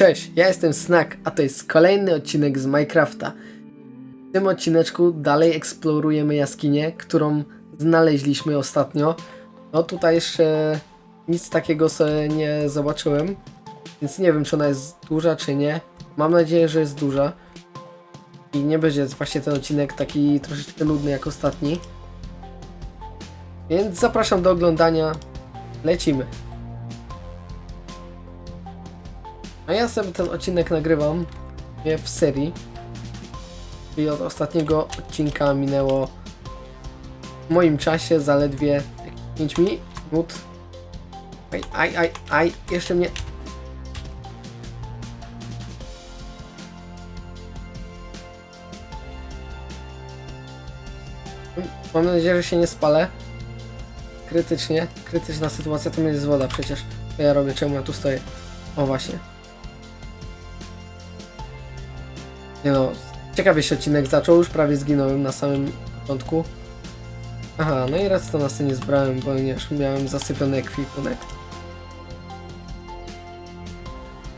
Cześć, ja jestem Snack, a to jest kolejny odcinek z Minecrafta. W tym odcineczku dalej eksplorujemy jaskinię, którą znaleźliśmy ostatnio. No tutaj jeszcze nic takiego sobie nie zobaczyłem, więc nie wiem czy ona jest duża czy nie. Mam nadzieję, że jest duża. I nie będzie właśnie ten odcinek taki troszeczkę nudny jak ostatni. Więc zapraszam do oglądania. Lecimy. A ja sobie ten odcinek nagrywam w serii. I od ostatniego odcinka minęło w moim czasie zaledwie 5 minut. Aj, aj, aj, aj, jeszcze mnie. Mam nadzieję, że się nie spalę. Krytycznie. Krytyczna sytuacja to jest woda przecież. To ja robię, czemu ja tu stoję. O właśnie. Nie no, ciekawie się odcinek zaczął, już prawie zginąłem na samym początku. Aha, no i raz to na scenie zbrałem, ponieważ miałem zasypiony ekwipunek.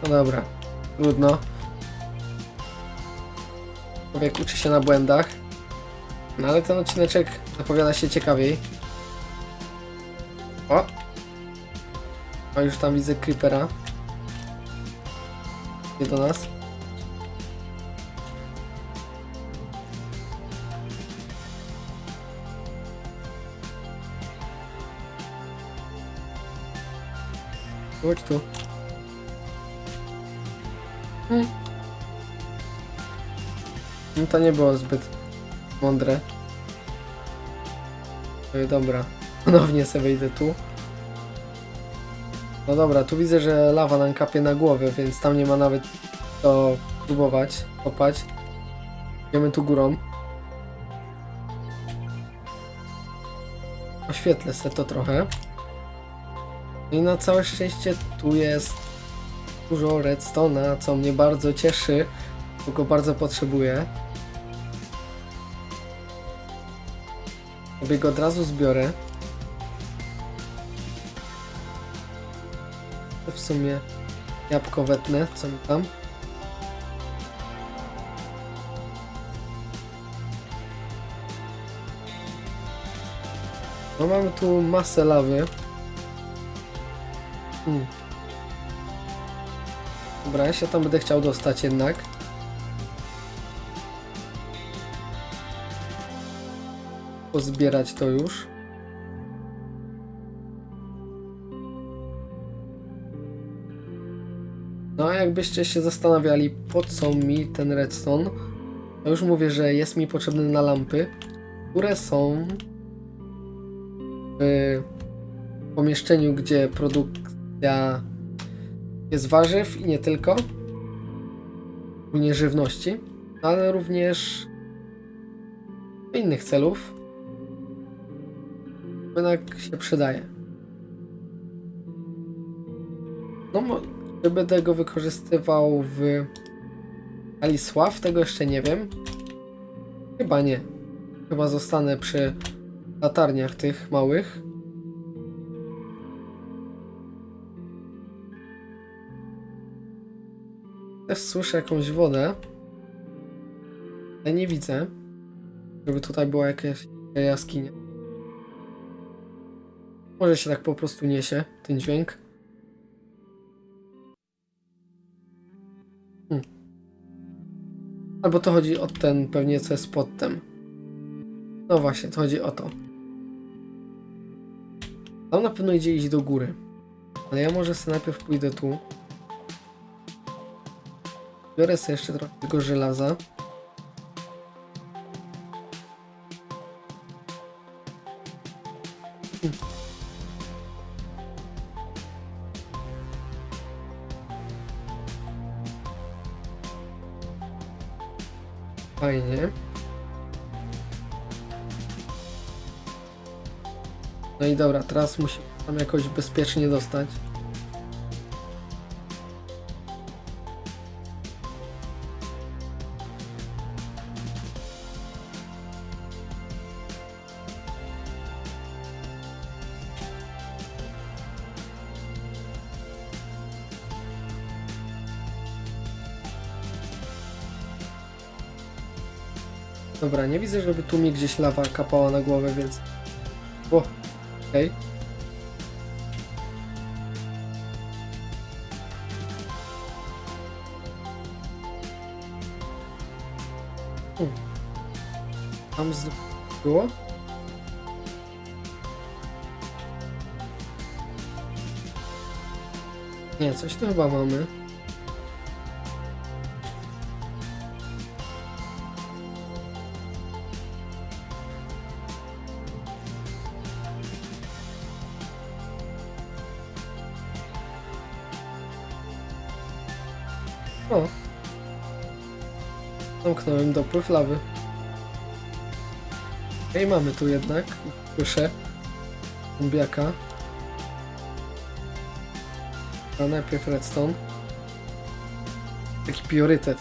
No dobra, trudno. Człowiek uczy się na błędach. No ale ten odcineczek zapowiada się ciekawiej. O! O, już tam widzę creepera. Nie do nas. Chodź tu. Hmm. No to nie było zbyt mądre. Oj, dobra. Ponownie sobie wejdę tu. No dobra, tu widzę, że lawa nam kapie na głowę, więc tam nie ma nawet co próbować kopać. Idziemy tu górą. Oświetlę se to trochę. I na całe szczęście tu jest dużo redstone'a, co mnie bardzo cieszy, bo go bardzo potrzebuję. Sobie go od razu zbiorę. To w sumie jabłko wetnę, co mi tam. No mamy tu masę lawy. Hmm. Dobra, ja się tam będę chciał dostać jednak. Pozbierać to już. No a jakbyście się zastanawiali po co mi ten redstone, to już mówię, że jest mi potrzebny na lampy, które są w pomieszczeniu, gdzie produkcja jest warzyw i nie tylko, głównie żywności, ale również innych celów. Jednak się przydaje. No, mo- czy będę go wykorzystywał w Alisław, tego jeszcze nie wiem. Chyba nie. Chyba zostanę przy latarniach tych małych. Też słyszę jakąś wodę. Ale nie widzę, żeby tutaj była jakaś jaskinia. Może się tak po prostu niesie ten dźwięk. Hmm. Albo to chodzi o ten pewnie co jest pod tym. No właśnie, to chodzi o to. Tam na pewno idzie iść do góry. Ale ja może sobie najpierw pójdę tu. Biorę sobie jeszcze trochę tego żelaza. Hmm. Fajnie. No i dobra, teraz musimy tam jakoś bezpiecznie dostać. Dobra, nie widzę, żeby tu mi gdzieś lawa kapała na głowę, więc... O, okej. Hmm. Tam z... było? Nie, coś tu chyba mamy. Dopływ lawy. Okej, mamy tu jednak. Słyszę. Zombiaka. A najpierw redstone. Taki priorytet.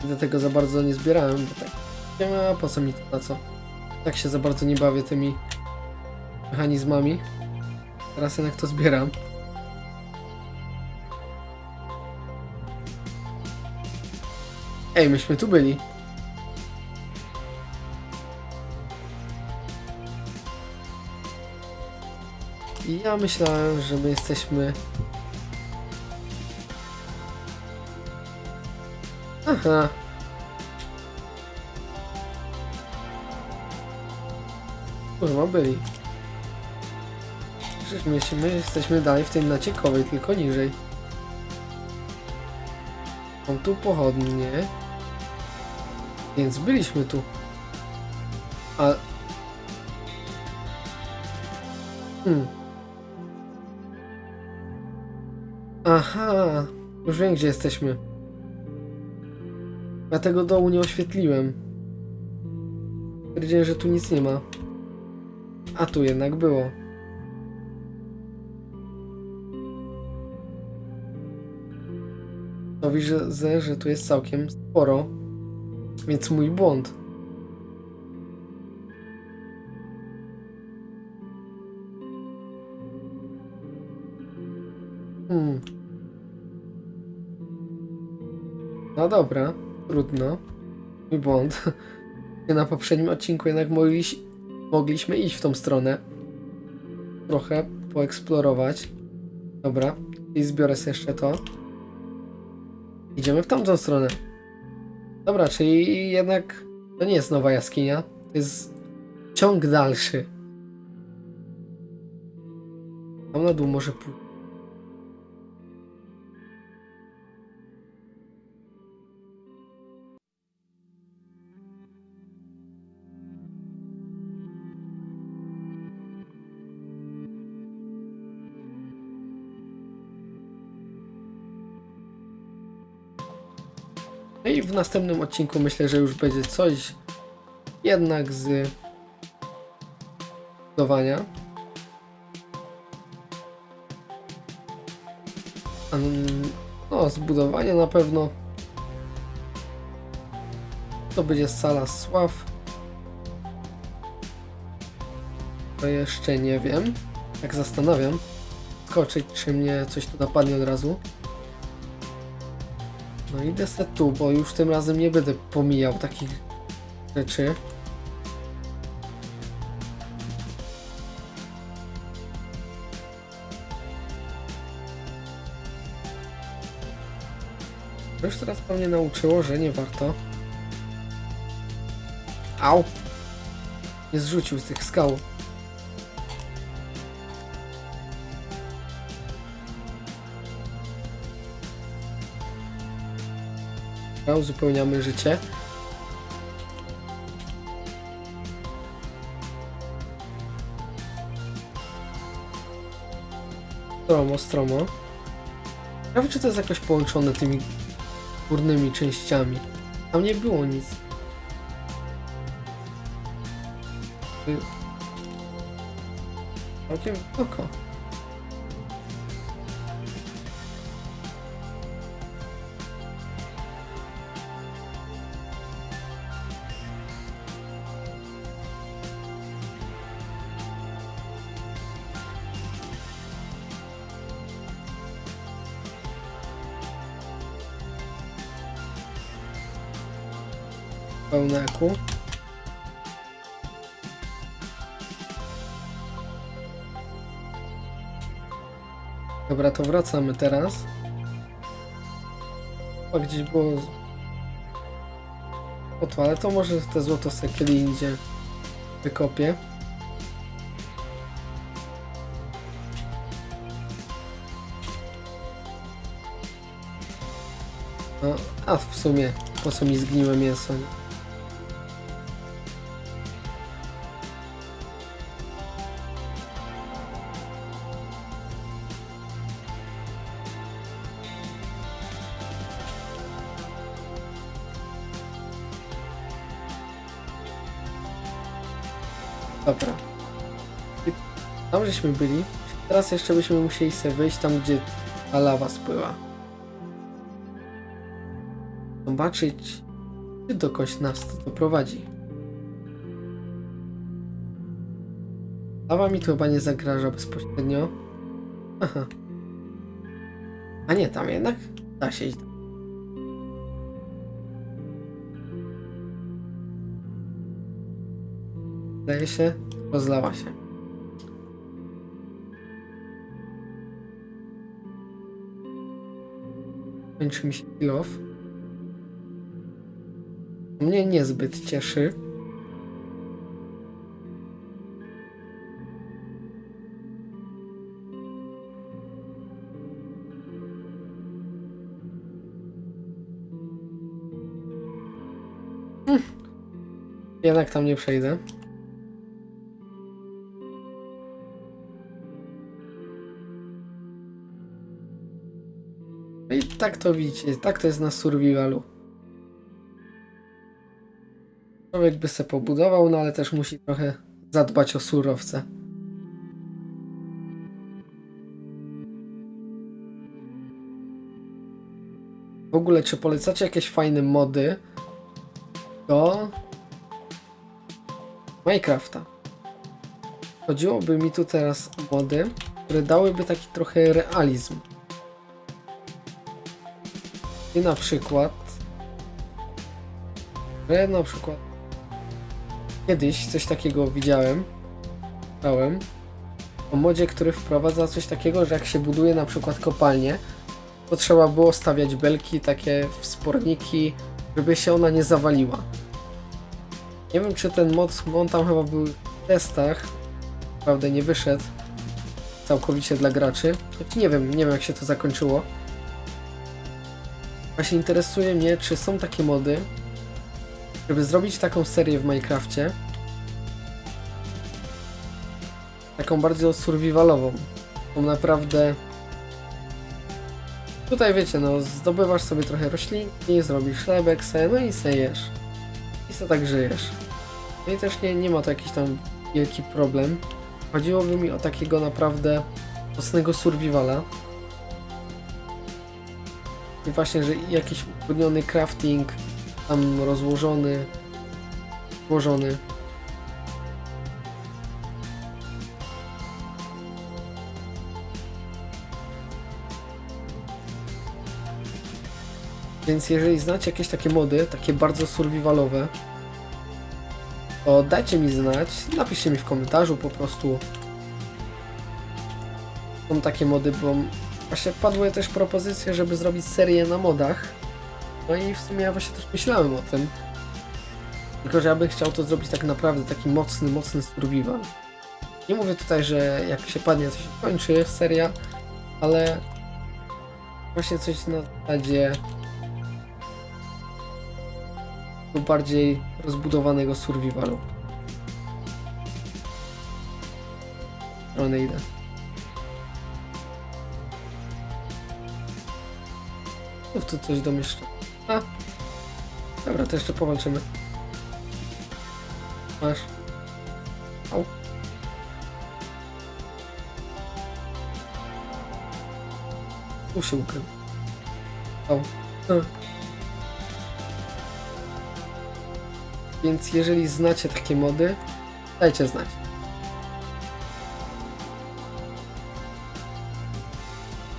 Dlatego za bardzo nie zbierałem, bo tak. Ma po co mi to na co. Tak się za bardzo nie bawię tymi mechanizmami. Teraz jednak to zbieram. Ej, myśmy tu byli. Ja myślałem, że my jesteśmy... Aha. Kurwa, byli. Przecież my, się- my jesteśmy dalej w tej naciekowej, tylko niżej. Mam tu pochodnie. Więc byliśmy tu. A... Hmm. Aha. Już wiem, gdzie jesteśmy. Ja tego dołu nie oświetliłem. Stwierdziłem, że tu nic nie ma. A tu jednak było. To widzę, że tu jest całkiem sporo. Więc mój błąd. Hmm. No dobra, trudno. Mój błąd. Na poprzednim odcinku jednak mogliś, mogliśmy iść w tą stronę. Trochę poeksplorować. Dobra, i zbiorę sobie jeszcze to. Idziemy w tamtą stronę. Dobra, czyli jednak to nie jest nowa jaskinia. To jest ciąg dalszy. Tam na dół może pójść. W następnym odcinku myślę, że już będzie coś jednak z budowania. An- No, zbudowania na pewno. To będzie sala sław. To jeszcze nie wiem. Tak zastanawiam. Skoczyć, czy mnie coś tu napadnie od razu. No idę se tu, bo już tym razem nie będę pomijał takich rzeczy. Już teraz po mnie nauczyło, że nie warto. Au! Nie zrzucił z tych skał. Uzupełniamy życie. Stromo, stromo. Ciekawe, czy to jest jakoś połączone tymi górnymi częściami. Tam nie było nic. Całkiem oko. pełne eku. Dobra, to wracamy teraz. A gdzieś było... O to, ale to może te złoto se kiedy indziej wykopię. No, a w sumie po co mi zgniłe mięso? Dobra. Tam żeśmy byli. Teraz jeszcze byśmy musieli sobie wyjść tam, gdzie ta lawa spływa. Zobaczyć, gdzie dokąd nas to doprowadzi. Lawa mi tu chyba nie zagraża bezpośrednio. Aha. A nie, tam jednak da się iść. Zdaje się, rozlała się. Kończy mi się kill off. Mnie niezbyt cieszy. Hm. Jednak tam nie przejdę. Tak to widzicie, tak to jest na survivalu. Człowiek by se pobudował, no ale też musi trochę zadbać o surowce. W ogóle, czy polecacie jakieś fajne mody do Minecrafta? Chodziłoby mi tu teraz o mody, które dałyby taki trochę realizm. I na przykład, że na przykład kiedyś coś takiego widziałem, czytałem o modzie, który wprowadza coś takiego, że jak się buduje na przykład kopalnię, to trzeba było stawiać belki, takie wsporniki, żeby się ona nie zawaliła. Nie wiem, czy ten mod, on tam chyba był w testach, naprawdę nie wyszedł całkowicie dla graczy. Choć nie wiem, nie wiem jak się to zakończyło. Właśnie interesuje mnie, czy są takie mody, żeby zrobić taką serię w Minecrafcie. Taką bardziej survivalową. Tą naprawdę. Tutaj wiecie, no, zdobywasz sobie trochę roślinki, zrobisz chlebek se, no i se jesz. I se tak żyjesz. No i też nie, nie ma to jakiś tam wielki problem. Chodziłoby mi o takiego naprawdę mocnego survivala. I właśnie, że jakiś utrudniony crafting, tam rozłożony, włożony. Więc jeżeli znacie jakieś takie mody, takie bardzo survivalowe, to dajcie mi znać, napiszcie mi w komentarzu po prostu. Są takie mody, bo właśnie padły też propozycje, żeby zrobić serię na modach. No i w sumie ja właśnie też myślałem o tym. Tylko, że ja bym chciał to zrobić tak naprawdę taki mocny, mocny survival. Nie mówię tutaj, że jak się padnie, to się kończy seria, ale właśnie coś na zasadzie bardziej rozbudowanego survivalu. Stronę idę. Mów tu coś domieszczę. A. Dobra, to jeszcze powalczymy. Masz. Au. Tu się ukrył. Au. A. Więc jeżeli znacie takie mody, dajcie znać.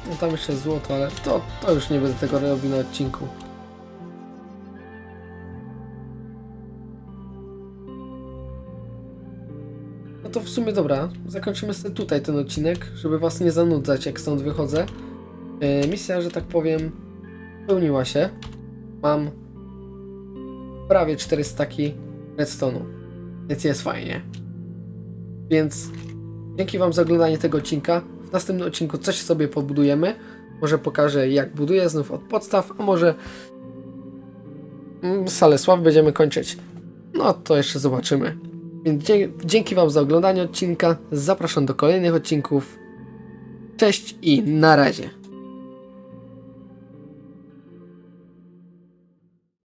No tam jeszcze złoto, ale to, to już nie będę tego robił na odcinku. No to w sumie dobra, zakończymy sobie tutaj ten odcinek, żeby was nie zanudzać jak stąd wychodzę. E, misja, że tak powiem, spełniła się. Mam prawie 400 staki redstone'u, więc jest fajnie. Więc dzięki wam za oglądanie tego odcinka. W następnym odcinku coś sobie pobudujemy. Może pokażę jak buduję znów od podstaw, a może mm, salę sław będziemy kończyć. No to jeszcze zobaczymy. Więc dzięki Wam za oglądanie odcinka. Zapraszam do kolejnych odcinków. Cześć i na razie.